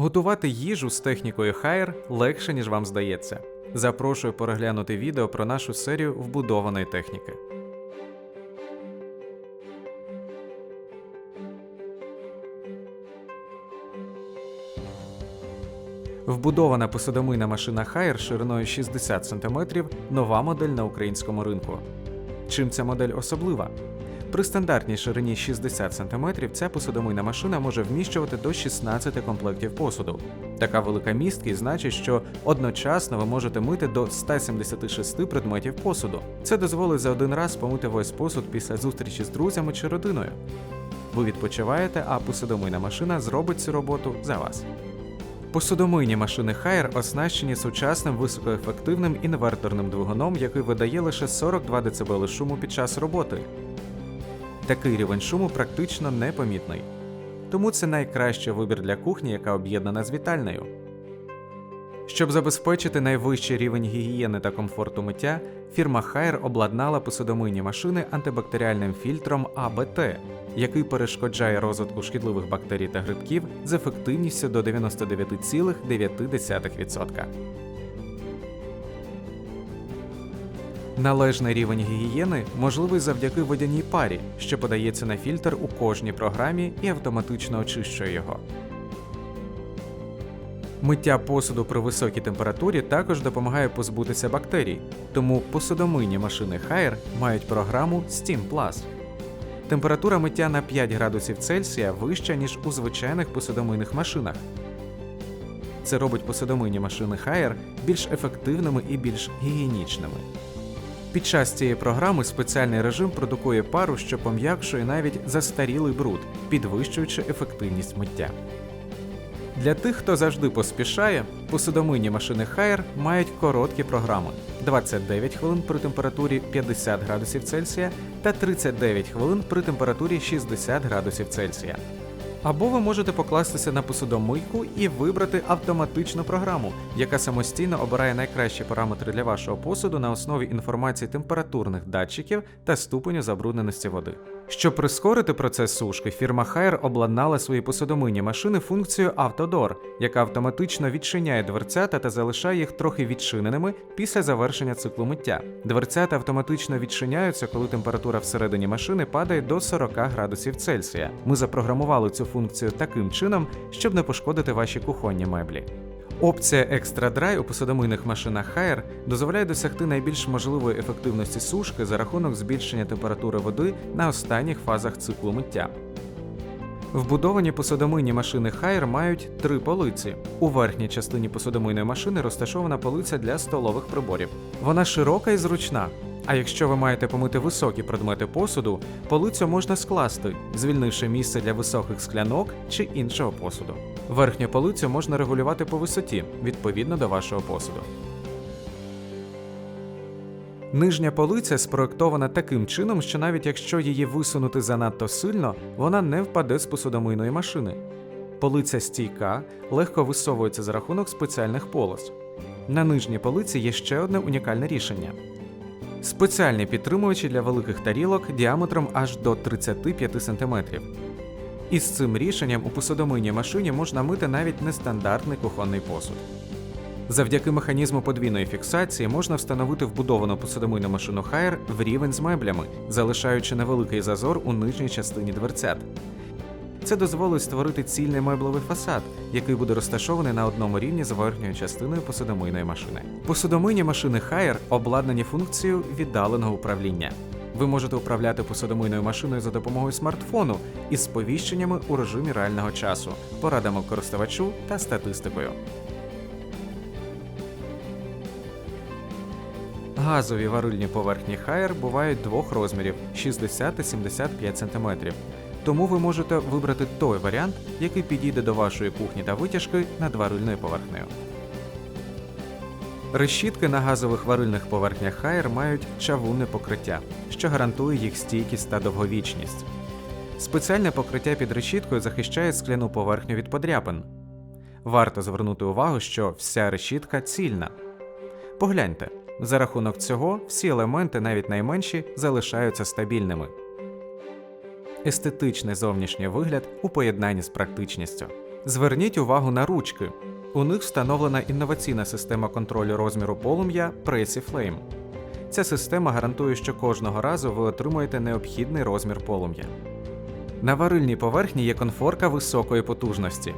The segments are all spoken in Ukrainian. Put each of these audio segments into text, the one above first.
Готувати їжу з технікою Haier легше, ніж вам здається. Запрошую переглянути відео про нашу серію вбудованої техніки. Вбудована посудомийна машина Haier шириною 60 см – нова модель на українському ринку. Чим ця модель особлива? При стандартній ширині 60 см ця посудомийна машина може вміщувати до 16 комплектів посуду. Така велика місткість значить, що одночасно ви можете мити до 176 предметів посуду. Це дозволить за один раз помити весь посуд після зустрічі з друзями чи родиною. Ви відпочиваєте, а посудомийна машина зробить цю роботу за вас. Посудомийні машини Haier оснащені сучасним високоефективним інверторним двигуном, який видає лише 42 дБ шуму під час роботи. Такий рівень шуму практично непомітний. Тому це найкращий вибір для кухні, яка об'єднана з вітальною. Щоб забезпечити найвищий рівень гігієни та комфорту миття, фірма Haier обладнала посудомийні машини антибактеріальним фільтром АБТ, який перешкоджає розвитку шкідливих бактерій та грибків з ефективністю до 99,9%. Належний рівень гігієни можливий завдяки водяній парі, що подається на фільтр у кожній програмі і автоматично очищує його. Миття посуду при високій температурі також допомагає позбутися бактерій, тому посудомийні машини Haier мають програму Steam Plus. Температура миття на 5 градусів Цельсія вища, ніж у звичайних посудомийних машинах. Це робить посудомийні машини Haier більш ефективними і більш гігієнічними. Під час цієї програми спеціальний режим продукує пару, що пом'якшує навіть застарілий бруд, підвищуючи ефективність миття. Для тих, хто завжди поспішає, посудомийні машини Haier мають короткі програми 29 хвилин при температурі 50 градусів Цельсія та 39 хвилин при температурі 60 градусів Цельсія. Або ви можете покластися на посудомийку і вибрати автоматичну програму, яка самостійно обирає найкращі параметри для вашого посуду на основі інформації температурних датчиків та ступеню забрудненості води. Щоб прискорити процес сушки, фірма Haier обладнала свої посудомийні машини функцією Автодор, яка автоматично відчиняє дверцята та залишає їх трохи відчиненими після завершення циклу миття. Дверцята автоматично відчиняються, коли температура всередині машини падає до 40 градусів Цельсія. Ми запрограмували цю функцію таким чином, щоб не пошкодити ваші кухонні меблі. Опція Extra Dry у посудомийних машинах Haier дозволяє досягти найбільш можливої ефективності сушки за рахунок збільшення температури води на останніх фазах циклу миття. Вбудовані посудомийні машини Haier мають три полиці. У верхній частині посудомийної машини розташована полиця для столових приборів. Вона широка і зручна. А якщо ви маєте помити високі предмети посуду, полицю можна скласти, звільнивши місце для високих склянок чи іншого посуду. Верхню полицю можна регулювати по висоті відповідно до вашого посуду. Нижня полиця спроектована таким чином, що навіть якщо її висунути занадто сильно, вона не впаде з посудомийної машини. Полиця стійка, легко висовується за рахунок спеціальних полос. На нижній полиці є ще одне унікальне рішення. Спеціальні підтримувачі для великих тарілок діаметром аж до 35 см. Із цим рішенням у посудомийній машині можна мити навіть нестандартний кухонний посуд. Завдяки механізму подвійної фіксації можна встановити вбудовану посудомийну машину Haier в рівень з меблями, залишаючи невеликий зазор у нижній частині дверцят. Це дозволить створити цільний меблевий фасад, який буде розташований на одному рівні з верхньою частиною посудомийної машини. Посудомийні машини Haier обладнані функцією віддаленого управління. Ви можете управляти посудомийною машиною за допомогою смартфону із сповіщеннями у режимі реального часу, порадами користувачу та статистикою. Газові варильні поверхні Haier бувають двох розмірів 60 та 75 см. Тому ви можете вибрати той варіант, який підійде до вашої кухні та витяжки над варильною поверхнею. Решітки на газових варильних поверхнях Haier мають чавунне покриття, що гарантує їх стійкість та довговічність. Спеціальне покриття під решіткою захищає скляну поверхню від подряпин. Варто звернути увагу, що вся решітка цільна. Погляньте, за рахунок цього всі елементи, навіть найменші, залишаються стабільними. Естетичний зовнішній вигляд у поєднанні з практичністю. Зверніть увагу на ручки. У них встановлена інноваційна система контролю розміру полум'я PreciFlame. Ця система гарантує, що кожного разу ви отримуєте необхідний розмір полум'я. На варильній поверхні є конфорка високої потужності.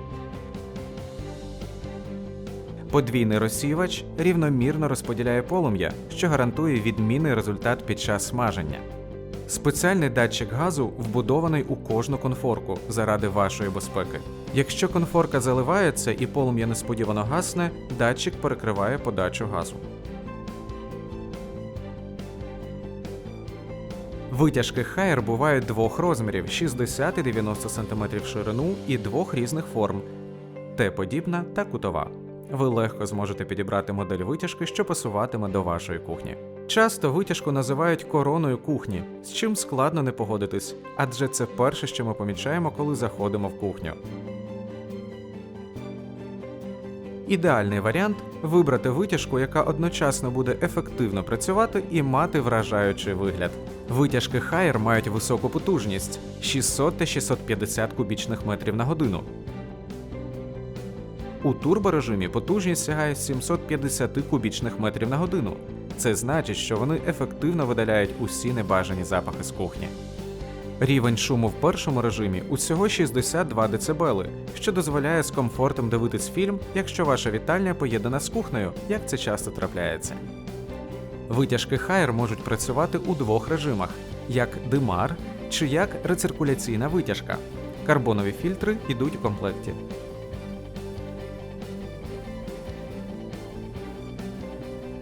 Подвійний розсіювач рівномірно розподіляє полум'я, що гарантує відмінний результат під час смаження. Спеціальний датчик газу вбудований у кожну конфорку заради вашої безпеки. Якщо конфорка заливається і полум'я несподівано гасне, датчик перекриває подачу газу. Витяжки Haier бувають двох розмірів 60 і 90 см ширину і двох різних форм Т-подібна та кутова. Ви легко зможете підібрати модель витяжки, що пасуватиме до вашої кухні. Часто витяжку називають короною кухні, з чим складно не погодитись, адже це перше, що ми помічаємо, коли заходимо в кухню. Ідеальний варіант вибрати витяжку, яка одночасно буде ефективно працювати і мати вражаючий вигляд. Витяжки Haier мають високу потужність 600 та 650 кубічних метрів на годину. У турборежимі потужність сягає 750 кубічних метрів на годину. Це значить, що вони ефективно видаляють усі небажані запахи з кухні. Рівень шуму в першому режимі усього 62 дБ, що дозволяє з комфортом дивитись фільм, якщо ваша вітальня поєднана з кухнею, як це часто трапляється. Витяжки Haier можуть працювати у двох режимах: як димар чи як рециркуляційна витяжка. Карбонові фільтри йдуть у комплекті.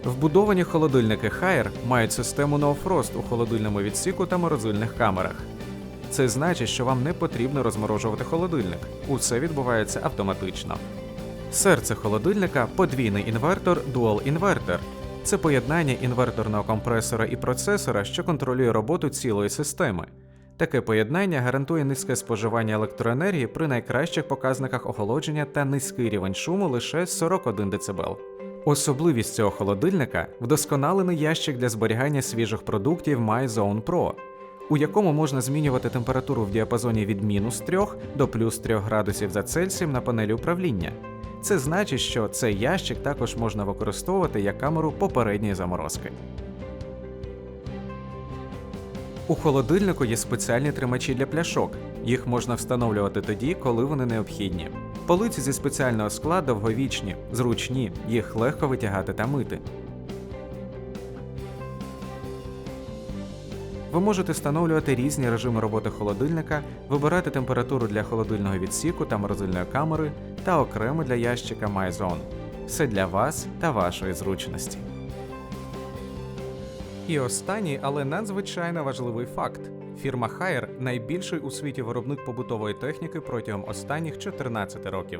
Вбудовані холодильники Haier мають систему No Frost у холодильному відсіку та морозильних камерах. Це значить, що вам не потрібно розморожувати холодильник. Усе відбувається автоматично. Серце холодильника подвійний інвертор Dual Inverter. Це поєднання інверторного компресора і процесора, що контролює роботу цілої системи. Таке поєднання гарантує низьке споживання електроенергії при найкращих показниках охолодження та низький рівень шуму лише 41 дБ. Особливість цього холодильника вдосконалений ящик для зберігання свіжих продуктів MyZone Pro, у якому можна змінювати температуру в діапазоні від мінус 3 до плюс 3 градусів за Цельсієм на панелі управління. Це значить, що цей ящик також можна використовувати як камеру попередньої заморозки. У холодильнику є спеціальні тримачі для пляшок. Їх можна встановлювати тоді, коли вони необхідні. Полиці зі спеціального скла довговічні, зручні, їх легко витягати та мити. Ви можете встановлювати різні режими роботи холодильника, вибирати температуру для холодильного відсіку та морозильної камери та окремо для ящика MyZone. Все для вас та вашої зручності. І останній, але надзвичайно важливий факт: фірма Haier – найбільший у світі виробник побутової техніки протягом останніх 14 років.